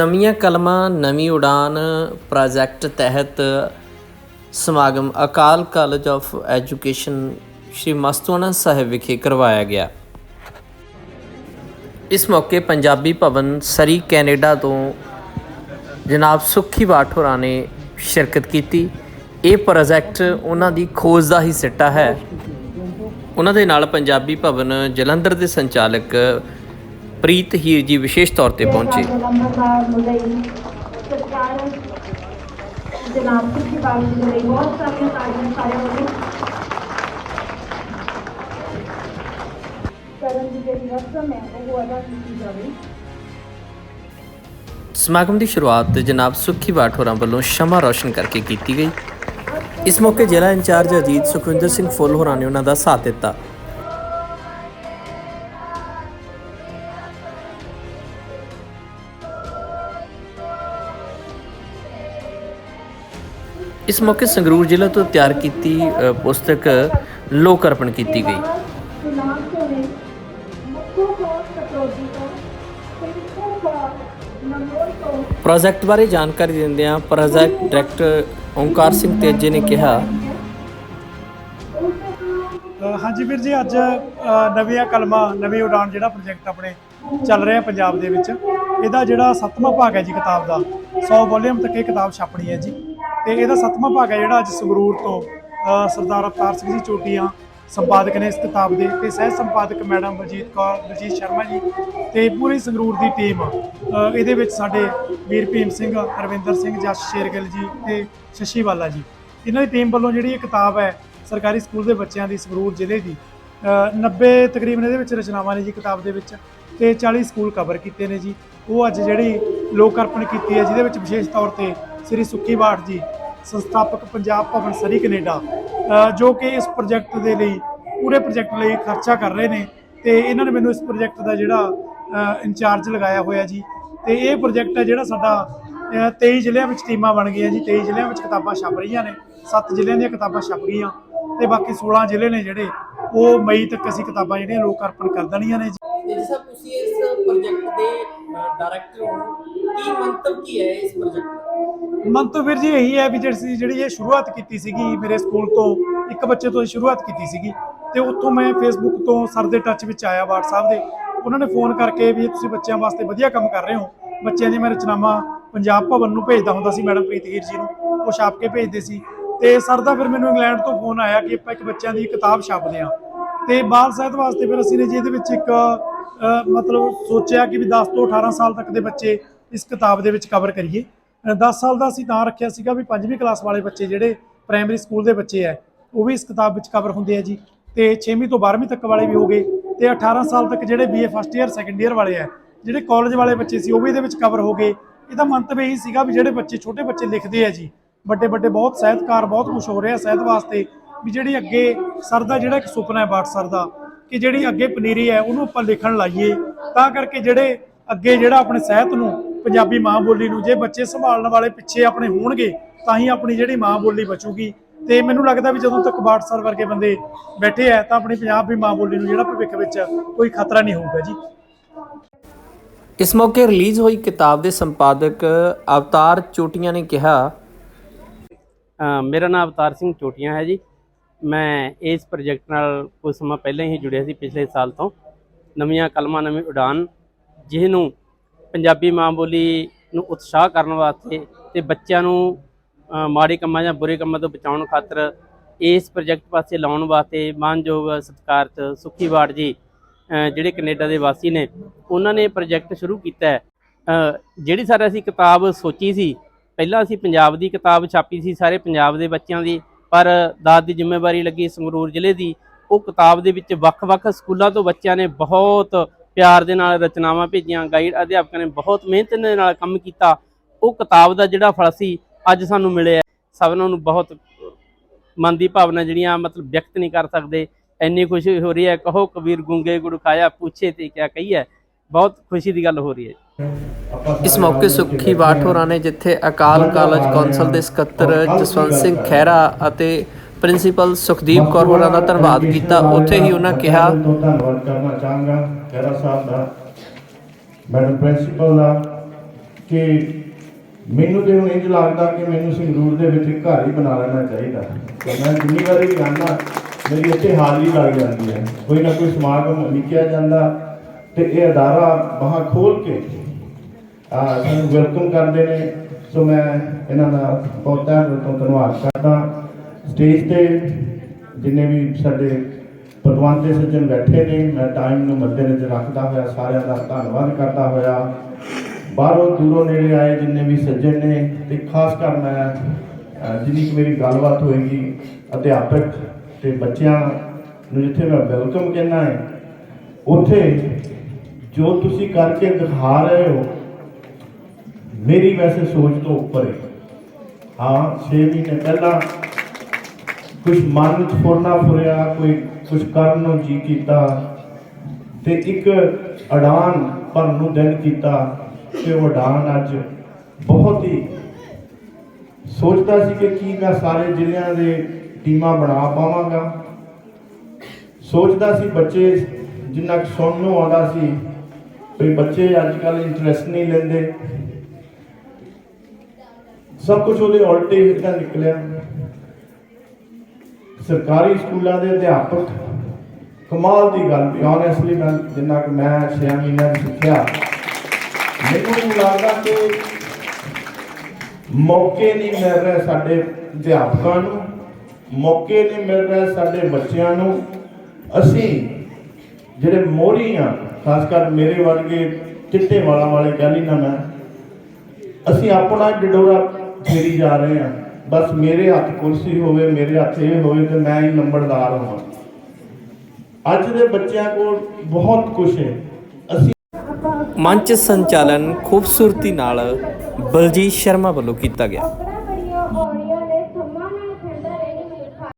ਨਵੀਆਂ ਕਲਮਾਂ, ਨਵੀਂ ਉਡਾਨ ਪ੍ਰੋਜੈਕਟ ਤਹਿਤ ਸਮਾਗਮ Akal college of education Shri Mastuana Sahib ਵਿਖੇ ਕਰਵਾਇਆ ਗਿਆ। ਇਸ ਮੌਕੇ ਪੰਜਾਬੀ ਭਵਨ ਸਰੀ ਕੈਨੇਡਾ ਤੋਂ ਜਨਾਬ ਸੁੱਖੀ ਬਾਠ ਨੇ ਸ਼ਿਰਕਤ ਕੀਤੀ। ਇਹ ਪ੍ਰੋਜੈਕਟ ਉਹਨਾਂ ਦੀ ਖੋਜ ਦਾ ਹੀ ਸਿੱਟਾ ਹੈ। ਉਹਨਾਂ ਦੇ ਨਾਲ ਪੰਜਾਬੀ ਭਵਨ ਜਲੰਧਰ ਦੇ ਸੰਚਾਲਕ ਪ੍ਰੀਤ ਹੀਰ ਜੀ ਵਿਸ਼ੇਸ਼ ਤੌਰ ਤੇ ਪਹੁੰਚੇ। ਜਨਾਬ ਸੁਖੀ ਬਾਬੂ ਲਈ ਬਹੁਤ ਸਾਰੀਆਂ ਤਾਰੀਆਂ ਸਾਰਿਆਂ ਵੱਲੋਂ ਕਰਨ ਦੀ ਜਿਹੜੀ ਰਸਮ ਹੈ ਉਹ ਅਦਾ ਕੀਤੀ ਜਾਵੇ ਸਮਾਗਮ ਦੀ ਸ਼ੁਰੂਆਤ ਜਨਾਬ ਸੁੱਖੀ ਬਾਠ ਹੋਰਾਂ ਵੱਲੋਂ ਸ਼ਮਾ ਰੌਸ਼ਨ ਕਰਕੇ ਕੀਤੀ ਗਈ। ਇਸ ਮੌਕੇ ਜ਼ਿਲ੍ਹਾ ਇੰਚਾਰਜ ਅਜੀਤ ਸੁਖਵਿੰਦਰ ਸਿੰਘ ਫੁੱਲ ਹੋਰਾਂ ਨੇ ਉਹਨਾਂ ਦਾ ਸਾਥ ਦਿੱਤਾ। ਇਸ ਮੌਕੇ ਸੰਗਰੂਰ ਜ਼ਿਲ੍ਹਾ ਤੋਂ ਤਿਆਰ ਕੀਤੀ ਪੁਸਤਕ ਲੋਕ ਅਰਪਣ ਕੀਤੀ ਗਈ। ਪ੍ਰੋਜੈਕਟ ਬਾਰੇ ਜਾਣਕਾਰੀ ਦਿੰਦਿਆਂ ਪ੍ਰੋਜੈਕਟ ਡਾਇਰੈਕਟਰ ਓਂਕਾਰ ਸਿੰਘ ਤੇਜੇ ਨੇ ਕਿਹਾ ਹਾਂਜੀ ਵੀਰ ਜੀ ਅੱਜ ਨਵੀਆਂ ਕਲਮਾਂ ਨਵੀਂ ਉਡਾਨ ਜਿਹੜਾ ਪ੍ਰੋਜੈਕਟ ਆਪਣੇ ਚੱਲ ਰਿਹਾ ਪੰਜਾਬ ਦੇ ਵਿੱਚ ਇਹਦਾ ਜਿਹੜਾ ਸੱਤਵਾਂ ਭਾਗ ਹੈ ਜੀ ਕਿਤਾਬ ਦਾ 100 ਵੋਲੀਅਮ ਤੱਕ ਇਹ ਕਿਤਾਬ ਛਪਣੀ ਹੈ ਜੀ। ਤੇ ਇਹਦਾ ਸੱਤਵਾਂ ਭਾਗ ਹੈ ਜਿਹੜਾ ਅੱਜ ਸੰਗਰੂਰ ਤੋਂ ਸਰਦਾਰ ਅਵਤਾਰ ਸਿੰਘ ਜੀ ਚੋਟੀਆਂ ਸੰਪਾਦਕ ਨੇ ਇਸ ਕਿਤਾਬ ਦੇ ਤੇ ਸਹਿ ਸੰਪਾਦਕ ਮੈਡਮ ਬਲਜੀਤ ਕੌਰ ਬਲਜੀਤ ਸ਼ਰਮਾ ਜੀ ਤੇ ਪੂਰੀ ਸੰਗਰੂਰ ਦੀ ਟੀਮ ਇਹਦੇ ਵਿੱਚ ਸਾਡੇ ਵੀਰ ਭੀਮ ਸਿੰਘ ਰਵਿੰਦਰ ਸਿੰਘ ਜਸ ਸ਼ੇਰਗਿੱਲ ਜੀ ਤੇ ਸ਼ਸ਼ੀ ਵਾਲਾ ਜੀ। ਇਹਨਾਂ ਦੀ ਟੀਮ ਵੱਲੋਂ ਜਿਹੜੀ ਇਹ ਕਿਤਾਬ ਹੈ ਸਰਕਾਰੀ ਸਕੂਲ ਦੇ ਬੱਚਿਆਂ ਦੀ ਸੰਗਰੂਰ ਜ਼ਿਲ੍ਹੇ ਦੀ ਅ, 90 ਤਕਰੀਬਨ ਇਹਦੇ ਵਿੱਚ ਰਚਨਾਵਾਂ ਨੇ ਜੀ ਕਿਤਾਬ ਦੇ ਵਿੱਚ ਤੇ 40 ਸਕੂਲ ਕਵਰ ਕੀਤੇ ਨੇ ਜੀ। ਉਹ ਅੱਜ ਜਿਹੜੀ ਲੋਕ ਅਰਪਣ ਕੀਤੀ ਹੈ ਜਿਹਦੇ ਵਿੱਚ ਵਿਸ਼ੇਸ਼ ਤੌਰ ਤੇ ਸ੍ਰੀ ਸੁੱਖੀ ਬਾਠ ਜੀ ਸੰਸਥਾਪਕ ਪੰਜਾਬ ਭਵਨ ਸਰੀ ਕੈਨੇਡਾ ਜੋ ਕਿ ਇਸ ਪ੍ਰੋਜੈਕਟ ਦੇ ਲਈ ਪੂਰੇ ਪ੍ਰੋਜੈਕਟ ਲਈ ਖਰਚਾ ਕਰ ਰਹੇ ਨੇ ਤੇ ਇਹਨਾਂ ਨੇ ਮੈਨੂੰ ਇਸ ਪ੍ਰੋਜੈਕਟ ਦਾ ਜਿਹੜਾ ਇੰਚਾਰਜ ਲਗਾਇਆ ਹੋਇਆ ਜੀ। ਤੇ ਇਹ ਪ੍ਰੋਜੈਕਟ ਹੈ ਜਿਹੜਾ ਸਾਡਾ ਅ, 23 ਜ਼ਿਲ੍ਹਿਆਂ ਵਿੱਚ ਟੀਮਾਂ ਬਣ ਗਈਆਂ ਜੀ। 23 ਜ਼ਿਲ੍ਹਿਆਂ ਵਿੱਚ ਕਿਤਾਬਾਂ ਛਪ ਰਹੀਆਂ ਨੇ 7 ਜ਼ਿਲ੍ਹਿਆਂ ਦੀਆਂ ਕਿਤਾਬਾਂ ਛਪ ਗਈਆਂ ਤੇ ਬਾਕੀ 16 ਜ਼ਿਲ੍ਹੇ ਨੇ ਜਿਹੜੇ ਉਹ ਮਈ ਤੱਕ ਅਸੀਂ ਕਿਤਾਬਾਂ ਜਿਹੜੀਆਂ ਲੋਕ ਅਰਪਣ ਕਰ ਦੇਣੀਆਂ ਨੇ ਜੀ ਸਾਹਿਬ ਤੁਸੀਂ ਇਸ ਪ੍ਰੋਜੈਕਟ ਦੇ ਡਾਇਰੈਕਟਰ ਹੋ। ਕੀ ਮੰਤਵ ਕੀ ਹੈ ਇਸ ਪ੍ਰੋਜੈਕਟ ਦਾ? ਮੰਤਵ ਵੀਰ ਜੀ ਇਹੀ ਹੈ ਵੀ ਜਿਹੜੀ ਜਿਹੜੀ ਇਹ ਸ਼ੁਰੂਆਤ ਕੀਤੀ ਸੀਗੀ ਮੇਰੇ ਸਕੂਲ ਤੋਂ, ਇੱਕ ਬੱਚੇ ਤੋਂ ਸ਼ੁਰੂਆਤ ਕੀਤੀ ਸੀਗੀ। ਤੇ ਉੱਥੋਂ ਮੈਂ ਫੇਸਬੁੱਕ ਤੋਂ ਸਰ ਦੇ ਟੱਚ ਵਿੱਚ ਆਇਆ WhatsApp ਦੇ। ਉਹਨਾਂ ਨੇ ਫੋਨ ਕਰਕੇ ਵੀ ਤੁਸੀਂ ਬੱਚਿਆਂ ਵਾਸਤੇ ਵਧੀਆ ਕੰਮ ਕਰ ਰਹੇ ਹੋ। ਬੱਚਿਆਂ ਦੀਆਂ ਮੈਂ ਰਚਨਾਵਾਂ ਪੰਜਾਬ ਭਵਨ ਨੂੰ ਭੇਜਦਾ ਹੁੰਦਾ ਸੀ, ਮੈਡਮ ਪ੍ਰੀਤਗੀਰ ਜੀ ਨੂੰ। ਉਹ ਛਾਪ ਕੇ ਭੇਜਦੇ ਸੀ। ਤੇ ਸਰ ਦਾ ਫਿਰ ਮੈਨੂੰ ਇੰਗਲੈਂਡ ਤੋਂ ਫੋਨ ਆਇਆ ਕਿ ਆਪਾਂ ਇੱਕ ਬੱਚਿਆਂ ਦੀ ਕਿਤਾਬ ਛਾਪਦੇ ਹਾਂ। ਤੇ ਬਾਲ ਸਾਹਿਤ ਵਾਸਤੇ ਫਿਰ ਅਸੀਂ ਨੇ ਜੀ ਇਹਦੇ ਵਿੱਚ ਇੱਕ ਮਤਲਬ ਸੋਚਿਆ ਕਿ ਵੀ 10 ਤੋਂ 18 ਸਾਲ ਤੱਕ ਦੇ ਬੱਚੇ ਇਸ ਕਿਤਾਬ ਦੇ ਵਿੱਚ ਕਵਰ ਕਰੀਏ। 10 ਸਾਲ ਦਾ ਅਸੀਂ ਤਾਂ ਰੱਖਿਆ ਸੀਗਾ ਵੀ 5ਵੀਂ ਕਲਾਸ ਵਾਲੇ ਬੱਚੇ ਜਿਹੜੇ ਪ੍ਰਾਇਮਰੀ ਸਕੂਲ ਦੇ ਬੱਚੇ ਆ, ਉਹ ਵੀ ਇਸ ਕਿਤਾਬ ਵਿੱਚ ਕਵਰ ਹੁੰਦੇ ਆ ਜੀ। ਤੇ 6ਵੀਂ ਤੋਂ 12ਵੀਂ ਤੱਕ ਵਾਲੇ ਵੀ ਹੋ ਗਏ ਤੇ 18 ਸਾਲ ਤੱਕ ਜਿਹੜੇ BA first year second year ਵਾਲੇ ਆ, ਜਿਹੜੇ ਕਾਲਜ ਵਾਲੇ ਬੱਚੇ ਸੀ, ਉਹ ਵੀ ਇਹਦੇ ਵਿੱਚ ਕਵਰ ਹੋ ਗਏ। ਇਹਦਾ ਮੰਤਵ ਇਹੀ ਸੀਗਾ ਵੀ ਜਿਹੜੇ ਬੱਚੇ ਛੋਟੇ ਬੱਚੇ ਲਿਖਦੇ ਆ ਜੀ ਵੱਡੇ ਵੱਡੇ ਬਹੁਤ ਸਾਹਿਤਕਾਰ, ਬਹੁਤ ਕੁਝ ਹੋ ਰਿਹਾ ਸਾਹਿਤ ਵਾਸਤੇ, ਵੀ ਜਿਹੜੀ ਅੱਗੇ ਸਰ ਦਾ ਜਿਹੜਾ ਇੱਕ ਸੁਪਨਾ ਹੈ ਬਾਟ ਸਰ ਦਾ ਕਿ ਜਿਹੜੀ ਅੱਗੇ ਪਨੀਰੀ ਹੈ ਉਹਨੂੰ ਆਪਾਂ ਲਿਖਣ ਲਾਈਏ। ਤਾਂ ਕਰਕੇ ਜਿਹੜੇ ਅੱਗੇ ਜਿਹੜਾ ਆਪਣੇ ਸਾਹਿਤ ਨੂੰ ਪੰਜਾਬੀ ਮਾਂ ਬੋਲੀ ਨੂੰ ਜੇ ਬੱਚੇ ਸੰਭਾਲਣ ਵਾਲੇ ਪਿੱਛੇ ਆਪਣੇ ਹੋਣਗੇ ਤਾਂ ਹੀ ਆਪਣੀ ਜਿਹੜੀ ਮਾਂ ਬੋਲੀ ਬਚੂਗੀ। ਤੇ ਮੈਨੂੰ ਲੱਗਦਾ ਵੀ ਜਦੋਂ ਤੱਕ ਬਾਟ ਸਰ ਵਰਗੇ ਬੰਦੇ ਬੈਠੇ ਆ ਤਾਂ ਆਪਣੀ ਪੰਜਾਬੀ ਮਾਂ ਬੋਲੀ ਨੂੰ ਜਿਹੜਾ ਭਵਿੱਖ ਵਿੱਚ ਕੋਈ ਖਤਰਾ ਨਹੀਂ ਹੋਊਗਾ ਜੀ। ਇਸ ਮੌਕੇ ਰਿਲੀਜ਼ ਹੋਈ ਕਿਤਾਬ ਦੇ ਸੰਪਾਦਕ ਅਵਤਾਰ ਚੋਟੀਆਂ ਨੇ ਕਿਹਾ ਮੇਰਾ ਨਾਮ ਅਵਤਾਰ ਸਿੰਘ ਚੋਟੀਆਂ ਹੈ ਜੀ। ਮੈਂ ਇਸ ਪ੍ਰੋਜੈਕਟ ਨਾਲ ਕੁਝ ਸਮਾਂ ਪਹਿਲਾਂ ਹੀ ਜੁੜਿਆ ਸੀ, ਪਿਛਲੇ ਸਾਲ ਤੋਂ। ਨਵੀਆਂ ਕਲਮਾਂ, ਨਵੀਂ ਉਡਾਨ, ਜਿਹਨੂੰ ਪੰਜਾਬੀ ਮਾਂ ਬੋਲੀ ਨੂੰ ਉਤਸ਼ਾਹ ਕਰਨ ਵਾਸਤੇ ਤੇ ਬੱਚਿਆਂ ਨੂੰ ਮਾੜੇ ਕੰਮਾਂ ਜਾਂ ਬੁਰੇ ਕੰਮਾਂ ਤੋਂ ਬਚਾਉਣ ਖਾਤਰ ਇਸ ਪ੍ਰੋਜੈਕਟ ਪਾਸੇ ਲਾਉਣ ਵਾਸਤੇ ਮਾਨਯੋਗ ਸਤਿਕਾਰਤ ਸੁਖੀ ਬਾੜ ਜੀ ਜਿਹੜੇ ਕੈਨੇਡਾ ਦੇ ਵਾਸੀ ਨੇ, ਉਹਨਾਂ ਨੇ ਪ੍ਰੋਜੈਕਟ ਸ਼ੁਰੂ ਕੀਤਾ ਜਿਹੜੀ ਸਰ ਅਸੀਂ ਕਿਤਾਬ ਸੋਚੀ ਸੀ, ਪਹਿਲਾਂ ਅਸੀਂ ਪੰਜਾਬ ਦੀ ਕਿਤਾਬ ਛਾਪੀ ਸੀ, ਸਾਰੇ ਪੰਜਾਬ ਦੇ ਬੱਚਿਆਂ ਦੀ। ਪਰ ਦਾਦ ਦੀ ਜ਼ਿੰਮੇਵਾਰੀ ਲੱਗੀ ਸੰਗਰੂਰ ਜ਼ਿਲ੍ਹੇ ਦੀ। ਉਹ ਕਿਤਾਬ ਦੇ ਵਿੱਚ ਵੱਖ-ਵੱਖ ਸਕੂਲਾਂ ਤੋਂ ਬੱਚਿਆਂ ਨੇ ਬਹੁਤ ਪਿਆਰ ਦੇ ਨਾਲ ਰਚਨਾਵਾਂ ਭੇਜੀਆਂ, ਗਾਈਡ ਅਧਿਆਪਕਾਂ ਨੇ ਬਹੁਤ ਮਿਹਨਤ ਦੇ ਨਾਲ ਕੰਮ ਕੀਤਾ। ਉਹ ਕਿਤਾਬ ਦਾ ਜਿਹੜਾ ਫਲ ਸੀ, ਅੱਜ ਸਾਨੂੰ ਮਿਲਿਆ ਸਭਨਾਂ ਨੂੰ ਬਹੁਤ ਮਨ ਦੀ ਭਾਵਨਾ ਜਿਹੜੀਆਂ ਮਤਲਬ ਵਿਅਕਤ ਨਹੀਂ ਕਰ ਸਕਦੇ। ਇੰਨੀ ਖੁਸ਼ੀ ਹੋ ਰਹੀ ਹੈ, ਕਹੋ ਕਬੀਰ ਗੁੰਗੇ ਗੁੜ ਖਾਇਆ ਪੁੱਛੇ ਤੇ ਕਿਆ ਕਹੀਏ। ਬਹੁਤ ਖੁਸ਼ੀ ਦੀ ਗੱਲ ਹੋ ਰਹੀ ਹੈ। ਇਸ ਮੌਕੇ ਸੁੱਖੀ ਬਾਠ ਹੋਰਾਂ ਨੇ ਜਿੱਥੇ ਅਕਾਲ ਕਾਲਜ ਕੌਂਸਲ ਦੇ ਸਕੱਤਰ ਜਸਵੰਤ ਸਿੰਘ ਖਹਿਰਾ ਅਤੇ ਪ੍ਰਿੰਸੀਪਲ ਸੁਖਦੀਪ ਕੌਰ ਹੋਰਾਂ ਦਾ ਧੰਨਵਾਦ ਕੀਤਾ। ਉੱਥੇ ਹੀ ਉਹਨਾਂ ਕਿਹਾ ਧੰਨਵਾਦ ਕਰਨਾ ਚਾਹਾਂਗਾ ਖਹਿਰਾ ਸਾਹਿਬ ਦਾ, ਮੈਡਮ ਪ੍ਰਿੰਸੀਪਲ ਦਾ, ਕਿ ਮੈਨੂੰ ਤੇ ਹੁਣ ਇੰਝ ਲੱਗਦਾ ਕਿ ਮੈਨੂੰ ਸੰਗਰੂਰ ਦੇ ਵਿੱਚ ਘਰ ਹੀ ਬਣਾ ਲੈਣਾ ਚਾਹੀਦਾ। ਤੇ ਮੈਂ ਜਿੰਨੀ ਵਾਰੀ ਵੀ ਆਉਂਦਾ ਮੇਰੀ ਇੱਥੇ ਹਾਜ਼ਰੀ ਲੱਗ ਜਾਂਦੀ ਹੈ। ਕੋਈ ਨਾ ਕੋਈ ਸਮਾਗਮ ਲਿਖਿਆ ਜਾਂਦਾ ਤੇ ਇਹ ਅਦਾਰਾ ਬਾਹਾਂ ਖੋਲ ਕੇ ਸਾਨੂੰ ਵੈਲਕਮ ਕਰਦੇ ਨੇ। ਸੋ ਮੈਂ ਇਹਨਾਂ ਦਾ ਬਹੁਤ ਤਹਿ ਤੋਂ ਧੰਨਵਾਦ ਕਰਦਾ। ਸਟੇਜ ਤੇ ਜਿੰਨੇ ਵੀ ਸਾਡੇ ਪਤਵੰਤ ਦੇ ਸੱਜਣ ਬੈਠੇ ਨੇ, ਮੈਂ ਟਾਈਮ ਨੂੰ ਮੱਦੇਨਜ਼ਰ ਰੱਖਦਾ ਹੋਇਆ, ਸਾਰਿਆਂ ਦਾ ਧੰਨਵਾਦ ਕਰਦਾ ਹੋਇਆ। ਬਾਹਰੋਂ ਦੂਰੋਂ ਨੇੜੇ ਆਏ ਜਿੰਨੇ ਵੀ ਸੱਜਣ ਨੇ ਤੇ ਖਾਸ ਕਰ ਮੈਂ ਜਿੰਨੀ ਕੁ ਮੇਰੀ ਗੱਲਬਾਤ ਹੋਏਗੀ, ਅਧਿਆਪਕ ਤੇ ਬੱਚਿਆਂ ਨੂੰ ਜਿੱਥੇ ਮੈਂ ਵੈਲਕਮ ਕਹਿਣਾ ਹੈ, ਉੱਥੇ ਜੋ ਤੁਸੀਂ ਕਰਕੇ ਦਿਖਾ ਰਹੇ ਹੋ ਮੇਰੀ ਵੈਸੇ ਸੋਚ ਤੋਂ ਉੱਪਰ ਹੈ। ਹਾਂ 6 ਮਹੀਨੇ ਪਹਿਲਾਂ ਕੁਝ ਮਨ ਵਿੱਚ ਫੁਰਨਾ ਫੁਰਿਆ, ਕੋਈ ਕੁਝ ਕਰਨ ਨੂੰ ਜੀ ਕੀਤਾ ਤੇ ਇੱਕ ਅਡਾਨ ਭਰਨ ਨੂੰ ਦਿਨ ਕੀਤਾ ਤੇ ਉਹ ਅਡਾਨ ਅੱਜ ਬਹੁਤ ਹੀ ਸੋਚਦਾ ਸੀ ਕਿ ਕੀ ਮੈਂ ਸਾਰੇ ਜ਼ਿਲ੍ਹਿਆਂ ਦੇ ਟੀਮਾਂ ਬਣਾ ਪਾਵਾਂਗਾ। ਸੋਚਦਾ ਸੀ ਬੱਚੇ ਜਿੰਨਾ ਕੁ ਸੁਣਨ ਨੂੰ ਆਉਂਦਾ ਸੀ, ਵੀ ਬੱਚੇ ਅੱਜ ਕੱਲ ਇੰਟਰਸਟ ਨਹੀਂ ਲੈਂਦੇ। ਸਭ ਕੁਝ ਉਹਦੇ ਉਲਟੇ ਹੀ ਨਿਕਲਿਆ। ਸਰਕਾਰੀ ਸਕੂਲਾਂ ਦੇ ਅਧਿਆਪਕ, ਕਮਾਲ ਦੀ ਗੱਲ ਵੀ। ਆਨੈਸਟਲੀ ਮੈਂ ਜਿੰਨਾ ਕਿ ਮੈਂ 6 ਮਹੀਨਿਆਂ ਦੀ ਸਿੱਖਿਆ, ਮੈਨੂੰ ਲੱਗਦਾ ਕਿ ਮੌਕੇ ਨਹੀਂ ਮਿਲ ਰਹੇ ਸਾਡੇ ਅਧਿਆਪਕਾਂ ਨੂੰ, ਮੌਕੇ ਨਹੀਂ ਮਿਲ ਰਹੇ ਸਾਡੇ ਬੱਚਿਆਂ ਨੂੰ। ਅਸੀਂ ਜਿਹੜੇ ਮੋਹਰੀ ਆ, ਖਾਸ ਕਰ ਮੇਰੇ ਵਰਗੇ ਚਿੱਟੇ ਵਾਲਾਂ ਵਾਲੇ ਕਹਿ ਲਈ ਨਾ ਮੈਂ, ਅਸੀਂ ਆਪਣਾ ਡਡੋਰਾ ਫੇਰੀ ਜਾ ਰਹੇ ਹਾਂ। ਬਸ ਮੇਰੇ ਹੱਥ ਕੁਰਸੀ ਹੋਵੇ, ਮੇਰੇ ਹੱਥ ਇਹ ਹੋਵੇ ਤੇ ਮੈਂ ਹੀ ਨੰਬਰਦਾਰ ਹਾਂ। ਅੱਜ ਦੇ ਬੱਚਿਆਂ ਕੋਲ ਬਹੁਤ ਕੁਝ ਹੈ। ਅਸੀਂ ਮੰਚ ਸੰਚਾਲਨ ਖੂਬਸੂਰਤੀ ਨਾਲ ਬਲਜੀਤ ਸ਼ਰਮਾ ਵੱਲੋਂ ਕੀਤਾ ਗਿਆ।